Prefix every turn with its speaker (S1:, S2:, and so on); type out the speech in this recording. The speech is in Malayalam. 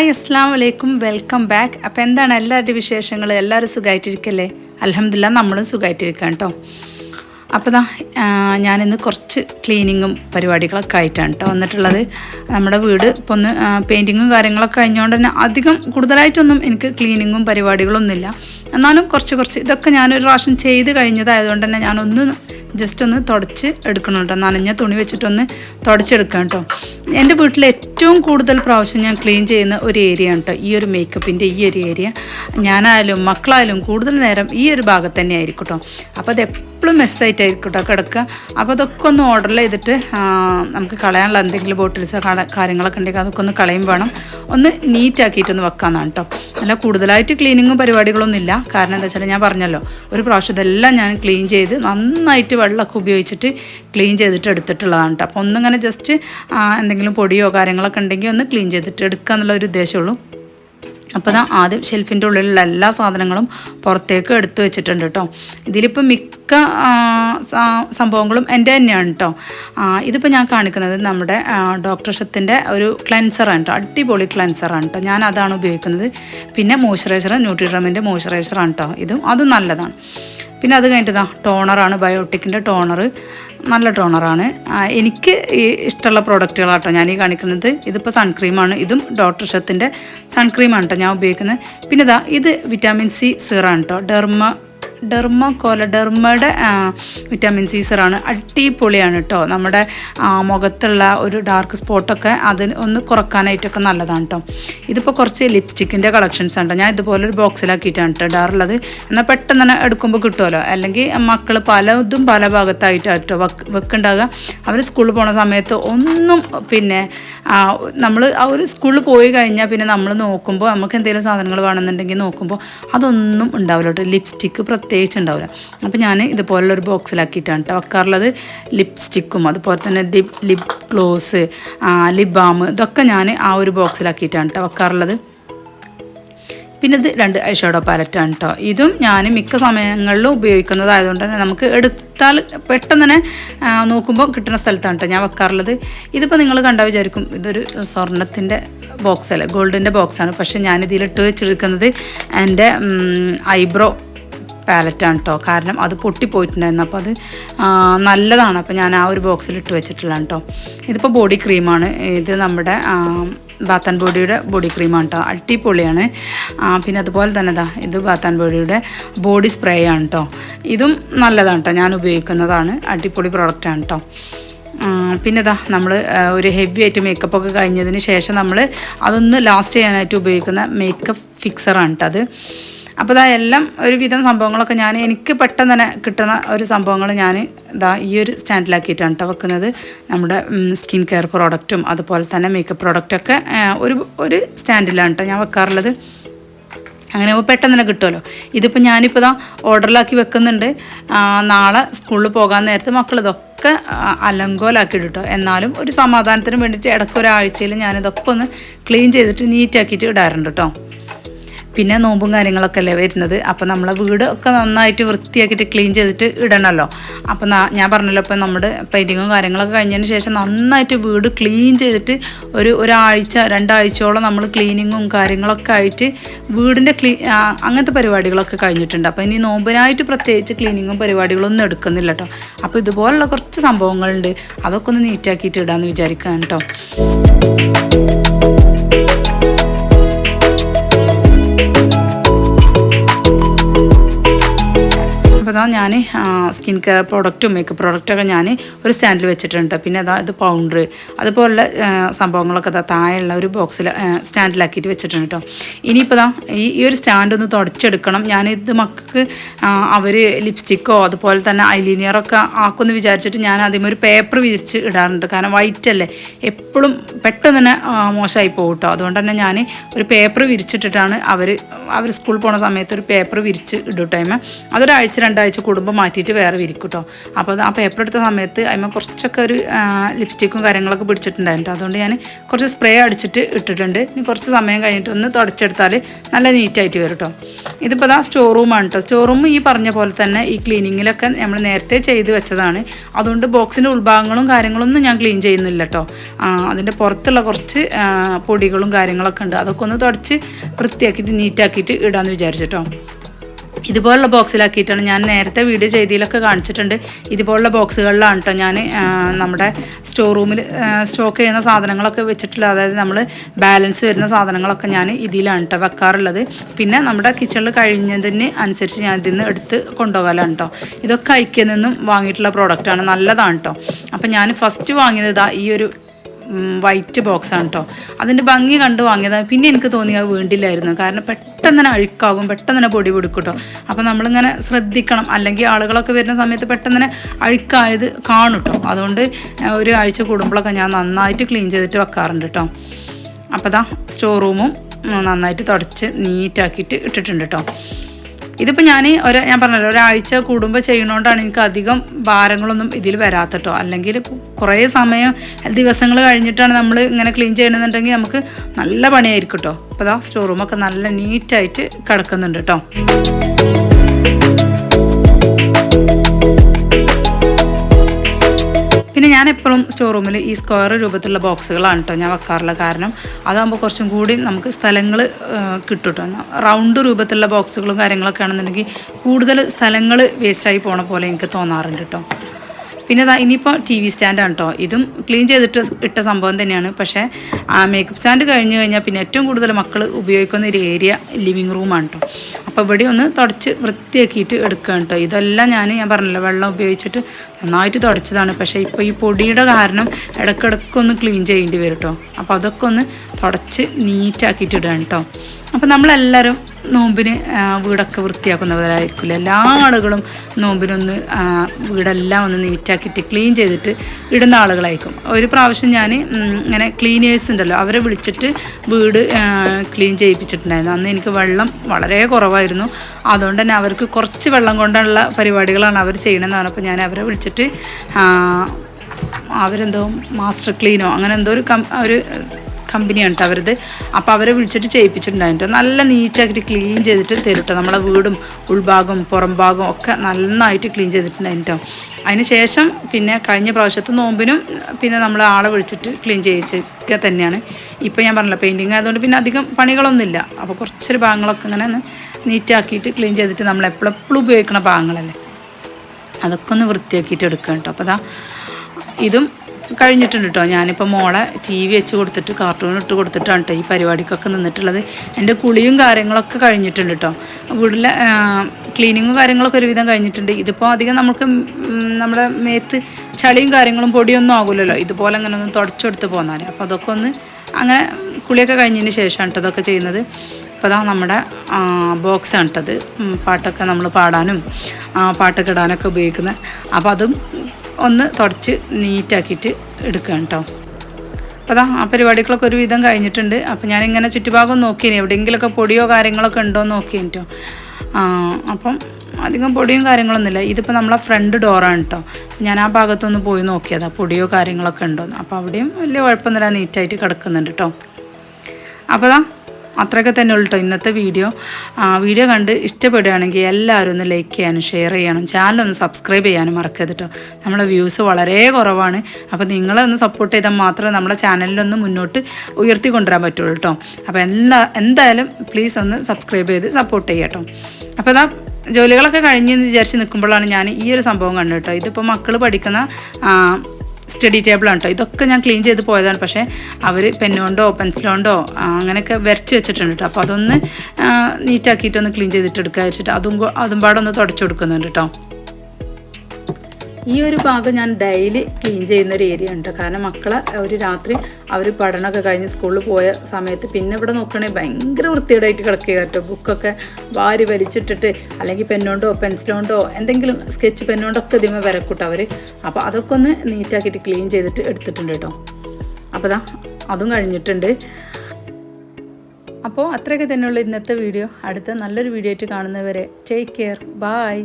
S1: ഹായ് അസ്സാം വലൈക്കും വെൽക്കം ബാക്ക്. അപ്പോൾ എന്താണ് എല്ലാവരുടെ വിശേഷങ്ങൾ എല്ലാവരും സുഖമായിട്ടിരിക്കല്ലേ അലഹമില്ല നമ്മളും സുഖമായിട്ടിരിക്കാം കേട്ടോ അപ്പോൾ ആ, ഞാനിന്ന് കുറച്ച് ക്ലീനിങ്ങും പരിപാടികളൊക്കെ ആയിട്ടാണ് കേട്ടോ വന്നിട്ടുള്ളത്. നമ്മുടെ വീട് ഇപ്പോൾ ഒന്ന് പെയിന്റിങ്ങും കാര്യങ്ങളൊക്കെ കഴിഞ്ഞുകൊണ്ട് തന്നെ അധികം കൂടുതലായിട്ടൊന്നും എനിക്ക് ക്ലീനിങ്ങും പരിപാടികളൊന്നുമില്ല. എന്നാലും കുറച്ച് കുറച്ച് ഇതൊക്കെ ഞാനൊരു പ്രാവശ്യം ചെയ്ത് കഴിഞ്ഞതായതുകൊണ്ട് തന്നെ ഞാനൊന്ന് ജസ്റ്റ് ഒന്ന് തുടച്ച് എടുക്കണം കേട്ടോ നനഞ്ഞ തുണി വെച്ചിട്ടൊന്ന് തുടച്ചെടുക്കണം കേട്ടോ എന്റെ വീട്ടിൽ ഏറ്റവും കൂടുതൽ പ്രാവശ്യം ഞാൻ ക്ലീൻ ചെയ്യുന്ന ഒരു ഏരിയ ആണ് ഈ ഒരു മേക്കപ്പിന്റെ ഈ ഒരു ഏരിയ ഞാനായാലും മക്കളായാലും കൂടുതൽ നേരം ഈ ഒരു ഭാഗത്ത് തന്നെ ആയിരിക്കും കേട്ടോ അപ്പോൾ അത് എപ്പോഴും മെസ്സായിട്ടായിരിക്കും കേട്ടോ കിടക്കുക. അപ്പോൾ അതൊക്കെ ഒന്ന് ഓർഡർ ചെയ്തിട്ട് നമുക്ക് കളയാനുള്ള എന്തെങ്കിലും ബോട്ടിൽസോ കാര്യങ്ങളൊക്കെ ഉണ്ടെങ്കിൽ അതൊക്കെ ഒന്ന് കളയും വേണം. ഒന്ന് നീറ്റാക്കിയിട്ടൊന്ന് വെക്കാമെന്നാണ് കേട്ടോ അല്ല കൂടുതലായിട്ട് ക്ലീനിങ്ങും പരിപാടികളൊന്നും ഇല്ല. കാരണം എന്താ വെച്ചാൽ ഞാൻ പറഞ്ഞല്ലോ ഒരു പ്രാവശ്യം ഇതെല്ലാം ഞാൻ ക്ലീൻ ചെയ്ത് നന്നായിട്ട് വെള്ളമൊക്കെ ഉപയോഗിച്ചിട്ട് ക്ലീൻ ചെയ്തിട്ട് എടുത്തിട്ടുള്ളതാണ് കേട്ടോ അപ്പോൾ ഒന്നിങ്ങനെ ജസ്റ്റ് എന്തെങ്കിലും പൊടിയോ കാര്യങ്ങളൊക്കെ ഉണ്ടെങ്കിൽ ഒന്ന് ക്ലീൻ ചെയ്തിട്ട് എടുക്കുക എന്നുള്ള ഒരു ഉദ്ദേശമുള്ളൂ അപ്പോൾ ഞാൻ ആദ്യം ഷെൽഫിന്റെ ഉള്ളിലുള്ള എല്ലാ സാധനങ്ങളും പുറത്തേക്ക് എടുത്തു വെച്ചിട്ടുണ്ട് കേട്ടോ. ഇതിലിപ്പോൾ മിക്ക സംഭവങ്ങളും എന്റെ തന്നെയാണ് കേട്ടോ. ഇതിപ്പോൾ ഞാൻ കാണിക്കുന്നത് നമ്മുടെ ഡോക്ടർ ഷത്തിന്റെ ഒരു ക്ലെൻസറാണ് കേട്ടോ. അടിപൊളി ക്ലെൻസറാണ് കേട്ടോ. ഞാൻ അതാണ് ഉപയോഗിക്കുന്നത്. പിന്നെ മോയ്സ്ചറൈസർ ന്യൂട്രിഡ്രമിന്റെ മോയ്സ്ചറൈസറാണ് കേട്ടോ. ഇതും അതും നല്ലതാണ്. പിന്നെ അത് കഴിഞ്ഞിട്ട് ടോണറാണ് ബയോട്ടിക്കിന്റെ ടോണർ നല്ല ടോണറാണ് എനിക്ക് ഇഷ്ടമുള്ള പ്രോഡക്റ്റുകളാട്ടോ ഞാൻ ഈ കാണിക്കുന്നത്. ഇതിപ്പോൾ സൺക്രീമാണ് ഇതും ഡോക്ടർ ഷത്തിന്റെ സൺക്രീമാണ് കേട്ടോ ഞാൻ ഉപയോഗിക്കുന്നത്. പിന്നെ ഇതാ ഇത് വിറ്റാമിൻ സി സീറാണ് കേട്ടോ ഡെർമ ഡെർമ കോല ഡെർമയുടെ വിറ്റാമിൻ സി സീറാണ് അടിപൊളിയാണ് കേട്ടോ നമ്മുടെ മുഖത്തുള്ള ഒരു ഡാർക്ക് സ്പോട്ടൊക്കെ അതിന് ഒന്ന് കുറക്കാനായിട്ടൊക്കെ നല്ലതാണ് കേട്ടോ ഇതിപ്പോൾ കുറച്ച് ലിപ്സ്റ്റിക്കിന്റെ കളക്ഷൻസ് ആണ് ഞാൻ ഇതുപോലെ ഒരു ബോക്സിലാക്കിയിട്ടാണ് കേട്ടോ ഇടാറുള്ളത്. എന്നാൽ പെട്ടെന്ന് തന്നെ എടുക്കുമ്പോൾ കിട്ടുമല്ലോ? അല്ലെങ്കിൽ മക്കൾ പലതും പല ഭാഗത്തായിട്ടാണ് കേട്ടോ വെക്ക് വെക്കുണ്ടാകുക അവർ സ്കൂളിൽ പോണ സമയത്ത് ഒന്നും പിന്നെ നമ്മൾ ആ ഒരു സ്കൂളിൽ പോയി കഴിഞ്ഞാൽ പിന്നെ നമ്മൾ നോക്കുമ്പോൾ നമുക്ക് എന്തെങ്കിലും സാധനങ്ങൾ വേണമെന്നുണ്ടെങ്കിൽ നോക്കുമ്പോൾ അതൊന്നും ഉണ്ടാവില്ല കേട്ടോ ലിപ്സ്റ്റിക്ക് പ്രത്യേകിച്ച് ഉണ്ടാവില്ല അപ്പോൾ ഞാൻ ഇതുപോലുള്ളൊരു ബോക്സിലാക്കിയിട്ടാണ് കേട്ടോ വെക്കാറുള്ളത്. ലിപ്സ്റ്റിക്കും അതുപോലെ തന്നെ lip lip gloss lip balm ഇതൊക്കെ ഞാൻ ആ ഒരു ബോക്സിലാക്കിയിട്ടാണ് കേട്ടോ വെക്കാറുള്ളത്. പിന്നെ ഇത് രണ്ട് ഐഷാഡോ പാലറ്റാണ് കേട്ടോ ഇതും ഞാൻ മിക്ക സമയങ്ങളിലും ഉപയോഗിക്കുന്നതായതുകൊണ്ട് തന്നെ നമുക്ക് എടുത്താൽ പെട്ടെന്ന് തന്നെ നോക്കുമ്പോൾ കിട്ടുന്ന സ്ഥലത്താണ് കേട്ടോ ഞാൻ വെക്കാറുള്ളത്. ഇതിപ്പോൾ നിങ്ങൾ കണ്ടാൽ വിചാരിക്കും ഇതൊരു സ്വർണത്തിന്റെ ബോക്സ് അല്ല ഗോൾഡിന്റെ ബോക്സാണ്. പക്ഷേ ഞാനിതിലിട്ട് വെച്ചെടുക്കുന്നത് എന്റെ ഐബ്രോ പാലറ്റാണ് കേട്ടോ കാരണം അത് പൊട്ടിപ്പോയിട്ടുണ്ടായിരുന്നു. അപ്പോൾ അത് നല്ലതാണ്. അപ്പോൾ ഞാൻ ആ ഒരു ബോക്സിൽ ഇട്ട് വെച്ചിട്ടുള്ളതാണ് കേട്ടോ ഇതിപ്പോൾ ബോഡി ക്രീമാണ് ഇത് നമ്മുടെ ബാത്ത് ആൻഡ് ബോഡിയുടെ ബോഡി ക്രീമാണ് കേട്ടോ അട്ടിപ്പൊളിയാണ് പിന്നെ അതുപോലെ തന്നെ ഇതാ ഇത് ബാത്ത് ആൻഡ് ബോഡിയുടെ ബോഡി സ്പ്രേ ആണ് കേട്ടോ ഇതും നല്ലതാണ് കേട്ടോ ഞാൻ ഉപയോഗിക്കുന്നതാണ്. അടിപൊളി പ്രോഡക്റ്റാണ് കേട്ടോ പിന്നെ ഇതാ നമ്മൾ ഒരു ഹെവി ആയിട്ട് മേക്കപ്പ് ഒക്കെ കഴിഞ്ഞതിന് ശേഷം നമ്മൾ അതൊന്ന് ലാസ്റ്റ് ചെയ്യാനായിട്ട് ഉപയോഗിക്കുന്ന മേക്കപ്പ് ഫിക്സറാണ് കേട്ടോ അത്. അപ്പോൾ ഇതാ എല്ലാം ഒരുവിധം സംഭവങ്ങളൊക്കെ ഞാൻ എനിക്ക് പെട്ടെന്ന് തന്നെ കിട്ടുന്ന ഒരു സംഭവങ്ങൾ ഞാൻ ഇതാ ഈ ഒരു സ്റ്റാൻഡിലാക്കിയിട്ടാണ് കേട്ടോ വെക്കുന്നത്. നമ്മുടെ സ്കിൻ കെയർ പ്രോഡക്റ്റും അതുപോലെ തന്നെ മേക്കപ്പ് പ്രോഡക്റ്റൊക്കെ ഒരു ഒരു സ്റ്റാൻഡിലാണ് കേട്ടോ ഞാൻ വെക്കാറുള്ളത്. അങ്ങനെ പെട്ടെന്ന് തന്നെ കിട്ടുമല്ലോ ഇതിപ്പോൾ ഞാനിപ്പോൾ ഇതാ ഓർഡറിലാക്കി വെക്കുന്നുണ്ട്. നാളെ സ്കൂളിൽ പോകാൻ നേരത്ത് മക്കൾ ഇതൊക്കെ അലങ്കോലാക്കിയിട്ട് കേട്ടോ എന്നാലും ഒരു സമാധാനത്തിന് വേണ്ടിയിട്ട് ഇടയ്ക്ക് ഒരാഴ്ചയിൽ ഞാനിതൊക്കെ ഒന്ന് ക്ലീൻ ചെയ്തിട്ട് നീറ്റാക്കിയിട്ട് ഇടാറുണ്ട് കേട്ടോ പിന്നെ നോമ്പും കാര്യങ്ങളൊക്കെ അല്ലേ വരുന്നത്. അപ്പോൾ നമ്മളെ വീട് ഒക്കെ നന്നായിട്ട് വൃത്തിയാക്കിയിട്ട് ക്ലീൻ ചെയ്തിട്ട് ഇടണമല്ലോ അപ്പോൾ ഞാൻ പറഞ്ഞല്ലോ ഇപ്പം നമ്മുടെ പെയിന്റിങ്ങും കാര്യങ്ങളൊക്കെ കഴിഞ്ഞതിന് ശേഷം നന്നായിട്ട് വീട് ക്ലീൻ ചെയ്തിട്ട് ഒരു ഒരാഴ്ച രണ്ടാഴ്ചയോളം നമ്മൾ ക്ലീനിങ്ങും കാര്യങ്ങളൊക്കെ ആയിട്ട് വീടിന്റെ ക്ലീ അങ്ങനത്തെ പരിപാടികളൊക്കെ കഴിഞ്ഞിട്ടുണ്ട്. അപ്പോൾ ഇനി നോമ്പിനായിട്ട് പ്രത്യേകിച്ച് ക്ലീനിങ്ങും പരിപാടികളൊന്നും എടുക്കുന്നില്ല കേട്ടോ അപ്പോൾ ഇതുപോലുള്ള കുറച്ച് സംഭവങ്ങളുണ്ട്. അതൊക്കെ ഒന്ന് നീറ്റാക്കിയിട്ട് ഇടാമെന്ന് വിചാരിക്കുകയാണ് കേട്ടോ അപ്പോൾ അതാ ഞാൻ സ്കിൻ കെയർ പ്രോഡക്റ്റും മേക്കപ്പ് പ്രോഡക്റ്റൊക്കെ ഞാൻ ഒരു സ്റ്റാൻഡിൽ വെച്ചിട്ടുണ്ട്. പിന്നെ അതാ ഇത് പൗഡർ അതുപോലുള്ള സംഭവങ്ങളൊക്കെ അതാ താഴെയുള്ള ഒരു ബോക്സിൽ സ്റ്റാൻഡിലാക്കിയിട്ട് വെച്ചിട്ടുണ്ട് കേട്ടോ ഇനിയിപ്പോൾ ദാ ഈ ഈ ഒരു സ്റ്റാൻഡ് ഒന്ന് തുടച്ചെടുക്കണം. ഞാനിത് മക്കൾക്ക് അവർ ലിപ്സ്റ്റിക്കോ അതുപോലെ തന്നെ ഐലീനിയറൊക്കെ ആക്കുമെന്ന് വിചാരിച്ചിട്ട് ഞാൻ ആദ്യം ഒരു പേപ്പർ വിരിച്ച് ഇടാറുണ്ട്. കാരണം വൈറ്റ് അല്ലേ? എപ്പോഴും പെട്ടെന്ന് തന്നെ മോശമായി പോകും കേട്ടോ അതുകൊണ്ട് തന്നെ ഞാൻ ഒരു പേപ്പർ വിരിച്ചിട്ടിട്ടാണ് അവർ അവർ സ്കൂളിൽ പോണ സമയത്ത് ഒരു പേപ്പർ വിരിച്ച് ഇടും ടൈം അതൊരാഴ്ച രണ്ടാഴ്ച രണ്ടാഴ്ച കൂടുമ്പോൾ മാറ്റിയിട്ട് വേറെ വിരിക്കും കേട്ടോ അപ്പോൾ അത് ആ പേപ്പർ എടുത്ത സമയത്ത് അതിന് കുറച്ചൊക്കെ ഒരു ലിപ്സ്റ്റിക്കും കാര്യങ്ങളൊക്കെ പിടിച്ചിട്ടുണ്ടായിരുന്നു അതുകൊണ്ട് ഞാൻ കുറച്ച് സ്പ്രേ അടിച്ചിട്ട് ഇട്ടിട്ടുണ്ട്. ഇനി കുറച്ച് സമയം കഴിഞ്ഞിട്ട് ഒന്ന് തുടച്ചെടുത്താൽ നല്ല നീറ്റായിട്ട് വരും കേട്ടോ ഇതിപ്പോൾ ആ സ്റ്റോർ റൂമാണ് കേട്ടോ സ്റ്റോർ റൂം ഈ പറഞ്ഞ പോലെ തന്നെ ഈ ക്ലീനിങ്ങിലൊക്കെ നമ്മൾ നേരത്തെ ചെയ്ത് വെച്ചതാണ്. അതുകൊണ്ട് ബോക്സിന്റെ ഉൾഭാഗങ്ങളും കാര്യങ്ങളൊന്നും ഞാൻ ക്ലീൻ ചെയ്യുന്നില്ല കേട്ടോ അതിന്റെ പുറത്തുള്ള കുറച്ച് പൊടികളും കാര്യങ്ങളൊക്കെ ഉണ്ട്. അതൊക്കെ ഒന്ന് തുടച്ച് വൃത്തിയാക്കിയിട്ട് നീറ്റാക്കിയിട്ട് ഇടാമെന്ന് വിചാരിച്ചിട്ടോ ഇതുപോലുള്ള ബോക്സിലാക്കിയിട്ടാണ് ഞാൻ നേരത്തെ വീഡിയോ ചെയ്തിയിലൊക്കെ കാണിച്ചിട്ടുണ്ട്. ഇതുപോലുള്ള ബോക്സുകളിലാണ് കേട്ടോ ഞാൻ നമ്മുടെ സ്റ്റോർ റൂമിൽ സ്റ്റോക്ക് ചെയ്യുന്ന സാധനങ്ങളൊക്കെ വെച്ചിട്ടുള്ള അതായത് നമ്മൾ ബാലൻസ് വരുന്ന സാധനങ്ങളൊക്കെ ഞാൻ ഇതിലാണ് കേട്ടോ വെക്കാറുള്ളത്. പിന്നെ നമ്മുടെ കിച്ചണിൽ കഴിഞ്ഞതിന് അനുസരിച്ച് ഞാൻ ഇതിൽ നിന്ന് എടുത്ത് കൊണ്ടുപോകലാണ് കേട്ടോ ഇതൊക്കെ ഐക്യ നിന്നും വാങ്ങിയിട്ടുള്ള പ്രോഡക്റ്റാണ് നല്ലതാണ് കേട്ടോ അപ്പം ഞാൻ ഫസ്റ്റ് വാങ്ങിയത് ഇതാ ഈ ഒരു വൈറ്റ് ബോക്സാണ് കേട്ടോ അതിന്റെ ഭംഗി കണ്ട് വാങ്ങിയതാണ് പിന്നെ എനിക്ക് തോന്നി അത് വേണ്ടില്ലായിരുന്നു. കാരണം പെട്ടെന്ന് തന്നെ അഴുക്കാകും പെട്ടെന്ന് തന്നെ പൊടി പിടിക്കും കേട്ടോ അപ്പോൾ നമ്മളിങ്ങനെ ശ്രദ്ധിക്കണം. അല്ലെങ്കിൽ ആളുകളൊക്കെ വരുന്ന സമയത്ത് പെട്ടെന്ന് തന്നെ അഴുക്കായത് കാണും കേട്ടോ അതുകൊണ്ട് ഒരു ആഴ്ച കൂടുമ്പോഴൊക്കെ ഞാൻ നന്നായിട്ട് ക്ലീൻ ചെയ്തിട്ട് വെക്കാറുണ്ട് കേട്ടോ അപ്പോൾ ദാ സ്റ്റോർ റൂമും നന്നായിട്ട് തുടച്ച് നീറ്റാക്കിയിട്ട് ഇട്ടിട്ടുണ്ട് കേട്ടോ ഇതിപ്പോൾ ഞാൻ ഒരു ഞാൻ പറഞ്ഞല്ലോ ഒരാഴ്ച കൂടുമ്പോൾ ചെയ്യണോണ്ടാണ് എനിക്ക് അധികം ഭാരങ്ങളൊന്നും ഇതിൽ വരാത്തട്ടോ. അല്ലെങ്കിൽ കുറേ സമയം ദിവസങ്ങൾ കഴിഞ്ഞിട്ടാണ് നമ്മൾ ഇങ്ങനെ ക്ലീൻ ചെയ്യണമെന്നുണ്ടെങ്കിൽ നമുക്ക് നല്ല പണിയായിരിക്കും കേട്ടോ അപ്പോൾ അതാ സ്റ്റോർ റൂമൊക്കെ നല്ല നീറ്റായിട്ട് കിടക്കുന്നുണ്ട് കേട്ടോ ഞാൻ എപ്പോഴും സ്റ്റോർ റൂമിൽ ഈ സ്ക്വയർ രൂപത്തിലുള്ള ബോക്സുകളാണ് കേട്ടോ ഞാൻ വെക്കാറുള്ളത് കാരണം. അതാകുമ്പോൾ കുറച്ചും കൂടി നമുക്ക് സ്ഥലങ്ങൾ കിട്ടും റൗണ്ട് രൂപത്തിലുള്ള ബോക്സുകളും കാര്യങ്ങളൊക്കെ ആണെന്നുണ്ടെങ്കിൽ കൂടുതൽ സ്ഥലങ്ങൾ വേസ്റ്റായി പോണ പോലെ എനിക്ക് തോന്നാറുണ്ട് കേട്ടോ പിന്നെ ദാ ഇനിയിപ്പോൾ ടി വി സ്റ്റാൻഡാണ് കേട്ടോ ഇതും ക്ലീൻ ചെയ്തിട്ട് ഇട്ട സംഭവം തന്നെയാണ്. പക്ഷേ ആ മേക്കപ്പ് സ്റ്റാൻഡ് കഴിഞ്ഞ് കഴിഞ്ഞാൽ പിന്നെ ഏറ്റവും കൂടുതൽ മക്കൾ ഉപയോഗിക്കുന്ന ഒരു ഏരിയ ലിവിങ് റൂമാണ് കേട്ടോ അപ്പോൾ ഇവിടെ ഒന്ന് തുടച്ച് വൃത്തിയാക്കിയിട്ട് എടുക്കുക കേട്ടോ ഇതെല്ലാം ഞാൻ ഞാൻ പറഞ്ഞല്ലോ വെള്ളം ഉപയോഗിച്ചിട്ട് നന്നായിട്ട് തുടച്ചതാണ്. പക്ഷേ ഇപ്പോൾ ഈ പൊടിയുടെ കാരണം ഇടയ്ക്കിടയ്ക്കൊന്ന് ക്ലീൻ ചെയ്യേണ്ടി വരും കേട്ടോ അപ്പോൾ അതൊക്കെ ഒന്ന് തുടച്ച് നീറ്റാക്കിയിട്ട് ഇടുക കേട്ടോ അപ്പോൾ നമ്മളെല്ലാവരും നോമ്പിന് വീടൊക്കെ വൃത്തിയാക്കുന്നവരായിരിക്കില്ല എല്ലാ ആളുകളും നോമ്പിനൊന്ന് വീടെല്ലാം ഒന്ന് നീറ്റാക്കിയിട്ട് ക്ലീൻ ചെയ്തിട്ട് ഇടുന്ന ആളുകളായിരിക്കും. ഒരു പ്രാവശ്യം ഞാൻ ഇങ്ങനെ ക്ലീനേഴ്സ് ഉണ്ടല്ലോ അവരെ വിളിച്ചിട്ട് വീട് ക്ലീൻ ചെയ്യിപ്പിച്ചിട്ടുണ്ടായിരുന്നു. അന്ന് എനിക്ക് വെള്ളം വളരെ കുറവായിരുന്നു. അതുകൊണ്ട് തന്നെ അവർക്ക് കുറച്ച് വെള്ളം കൊണ്ടുള്ള പരിപാടികളാണ് അവർ ചെയ്യണമെന്നാണ് അപ്പോൾ ഞാൻ അവരെ വിളിച്ചിട്ട് അവരെന്തോ മാസ്റ്റർ ക്ലീനോ അങ്ങനെ എന്തോ ഒരു കം ഒരു കമ്പനിയാണ് കേട്ടോ അവരത്. അപ്പോൾ അവരെ വിളിച്ചിട്ട് ചെയ്യിപ്പിച്ചിട്ടുണ്ടായിരുന്നു നല്ല നീറ്റാക്കിയിട്ട് ക്ലീൻ ചെയ്തിട്ട് തരും കേട്ടോ നമ്മളെ വീടും ഉൾഭാഗം പുറം ഭാഗവും ഒക്കെ നന്നായിട്ട് ക്ലീൻ ചെയ്തിട്ടുണ്ടായിരുന്നു അതിന് ശേഷം പിന്നെ കഴിഞ്ഞ പ്രാവശ്യത്തെ നോമ്പിനും പിന്നെ നമ്മൾ ആളെ വിളിച്ചിട്ട് ക്ലീൻ ചെയ്യിച്ചൊക്കെ തന്നെയാണ്. ഇപ്പോൾ ഞാൻ പറഞ്ഞില്ല പെയിന്റിങ് ആയതുകൊണ്ട് പിന്നെ അധികം പണികളൊന്നുമില്ല. അപ്പോൾ കുറച്ചൊരു ഭാഗങ്ങളൊക്കെ ഇങ്ങനെ നീറ്റാക്കിയിട്ട് ക്ലീൻ ചെയ്തിട്ട് നമ്മൾ എപ്പോഴെപ്പോഴും എപ്പോഴും ഉപയോഗിക്കുന്ന ഭാഗങ്ങളല്ലേ അതൊക്കെ ഒന്ന് വൃത്തിയാക്കിയിട്ട് എടുക്കുക കേട്ടോ. അപ്പോൾ അതാ ഇതും കഴിഞ്ഞിട്ടുണ്ട് കേട്ടോ. ഞാനിപ്പോൾ മോളെ ടി വി വെച്ച് കൊടുത്തിട്ട് കാർട്ടൂൺ ഇട്ട് കൊടുത്തിട്ടാണ് കേട്ടോ ഈ പരിപാടിക്കൊക്കെ നിന്നിട്ടുള്ളത്. എന്റെ കുളിയും കാര്യങ്ങളൊക്കെ കഴിഞ്ഞിട്ടുണ്ട് കേട്ടോ. വീട്ടിലെ ക്ലീനിങ്ങും കാര്യങ്ങളൊക്കെ ഒരുവിധം കഴിഞ്ഞിട്ടുണ്ട്. ഇതിപ്പോൾ അധികം നമുക്ക് നമ്മുടെ മേത്ത് ചളിയും കാര്യങ്ങളും പൊടിയൊന്നും ആകില്ലല്ലോ ഇതുപോലെ അങ്ങനെ ഒന്ന് തുടച്ചെടുത്ത് പോന്നാൽ അപ്പോൾ അതൊക്കെ ഒന്ന് അങ്ങനെ കുളിയൊക്കെ കഴിഞ്ഞതിന് ശേഷമാണ് കേട്ടോ അതൊക്കെ ചെയ്യുന്നത്. അപ്പോൾ അതാ നമ്മുടെ ബോക്സ് കണ്ടത്. പാട്ടൊക്കെ നമ്മൾ പാടാനും പാട്ടൊക്കെ ഇടാനൊക്കെ ഉപയോഗിക്കുന്നത് അപ്പോൾ അതും ഒന്ന് തുടച്ച് നീറ്റാക്കിയിട്ട് എടുക്കുക കേട്ടോ അപ്പോൾ അതാ ആ പരിപാടികളൊക്കെ ഒരു വിധം കഴിഞ്ഞിട്ടുണ്ട്. അപ്പോൾ ഞാനിങ്ങനെ ചുറ്റുഭാഗം നോക്കിയേനെ. എവിടെയെങ്കിലുമൊക്കെ പൊടിയോ കാര്യങ്ങളൊക്കെ ഉണ്ടോ എന്ന് നോക്കിയേനെ കേട്ടോ അപ്പം അധികം പൊടിയും കാര്യങ്ങളൊന്നുമില്ല. ഇതിപ്പോൾ നമ്മളെ ഫ്രണ്ട് ഡോറാണ് കേട്ടോ ഞാൻ ആ ഭാഗത്തൊന്ന് പോയി നോക്കിയതാണ് പൊടിയോ കാര്യങ്ങളൊക്കെ ഉണ്ടോ അപ്പോൾ അവിടെയും വലിയ കുഴപ്പമൊന്നുമില്ല. നീറ്റായിട്ട് കിടക്കുന്നുണ്ട് കേട്ടോ അപ്പോൾ അത്രയൊക്കെ തന്നെ ഉള്ളൂ ഇന്നത്തെ വീഡിയോ. വീഡിയോ കണ്ട് ഇഷ്ടപ്പെടുകയാണെങ്കിൽ എല്ലാവരും ഒന്ന് ലൈക്ക് ചെയ്യാനും ഷെയർ ചെയ്യാനും ചാനലൊന്ന് സബ്സ്ക്രൈബ് ചെയ്യാനും മറക്കരുത് കേട്ടോ നമ്മളെ വ്യൂസ് വളരെ കുറവാണ്. അപ്പോൾ നിങ്ങളെ ഒന്ന് സപ്പോർട്ട് ചെയ്താൽ മാത്രമേ നമ്മളെ ചാനലിലൊന്ന് മുന്നോട്ട് ഉയർത്തി കൊണ്ടുവരാൻ പറ്റുള്ളൂ കേട്ടോ അപ്പോൾ എല്ലാ എന്തായാലും പ്ലീസ് ഒന്ന് സബ്സ്ക്രൈബ് ചെയ്ത് സപ്പോർട്ട് ചെയ്യാം അപ്പോൾ ഇതാ ജോലികളൊക്കെ കഴിഞ്ഞെന്ന് വിചാരിച്ച് നിൽക്കുമ്പോഴാണ് ഞാൻ ഈ ഒരു സംഭവം കണ്ടത് കേട്ടോ ഇതിപ്പോൾ മക്കൾ പഠിക്കുന്ന സ്റ്റഡി ടേബിളാണ് കേട്ടോ ഇതൊക്കെ ഞാൻ ക്ലീൻ ചെയ്ത് പോയതാണ്. പക്ഷേ അവർ പെന്നുകൊണ്ടോ പെൻസിലുകൊണ്ടോ അങ്ങനെയൊക്കെ വരച്ച് വെച്ചിട്ടുണ്ട് കേട്ടോ അപ്പോൾ അതൊന്ന് നീറ്റാക്കിയിട്ടൊന്ന് ക്ലീൻ ചെയ്തിട്ട് എടുക്കുക വെച്ചിട്ട് അതും അതും പാടൊന്ന് തുടച്ചു കൊടുക്കുന്നുണ്ട് കേട്ടോ ഈ ഒരു ഭാഗം ഞാൻ ഡെയിലി ക്ലീൻ ചെയ്യുന്ന ഒരു ഏരിയ ഉണ്ട്. കാരണം മക്കളെ ഒരു രാത്രി അവർ പഠനമൊക്കെ കഴിഞ്ഞ് സ്കൂളിൽ പോയ സമയത്ത് പിന്നെ ഇവിടെ നോക്കുകയാണെങ്കിൽ ഭയങ്കര വൃത്തിയോടായിട്ട് കിടക്കുക കേട്ടോ. ബുക്കൊക്കെ വാരി വലിച്ചിട്ടിട്ട് അല്ലെങ്കിൽ പെന്നുകൊണ്ടോ പെൻസിലുകൊണ്ടോ എന്തെങ്കിലും സ്കെച്ച് പെന്നുകൊണ്ടോ ഒക്കെ ഇതിമേ വരക്കൂട്ടോ അവർ അപ്പോൾ അതൊക്കെ ഒന്ന് നീറ്റാക്കിയിട്ട് ക്ലീൻ ചെയ്തിട്ട് എടുത്തിട്ടുണ്ട് കേട്ടോ. അപ്പോൾ ദാ അതും കഴിഞ്ഞിട്ടുണ്ട്. അപ്പോൾ അത്രയൊക്കെ തന്നെയുള്ള ഇന്നത്തെ വീഡിയോ അടുത്ത നല്ലൊരു വീഡിയോ ആയിട്ട് കാണുന്നവരെ ടേക്ക് കെയർ ബായ്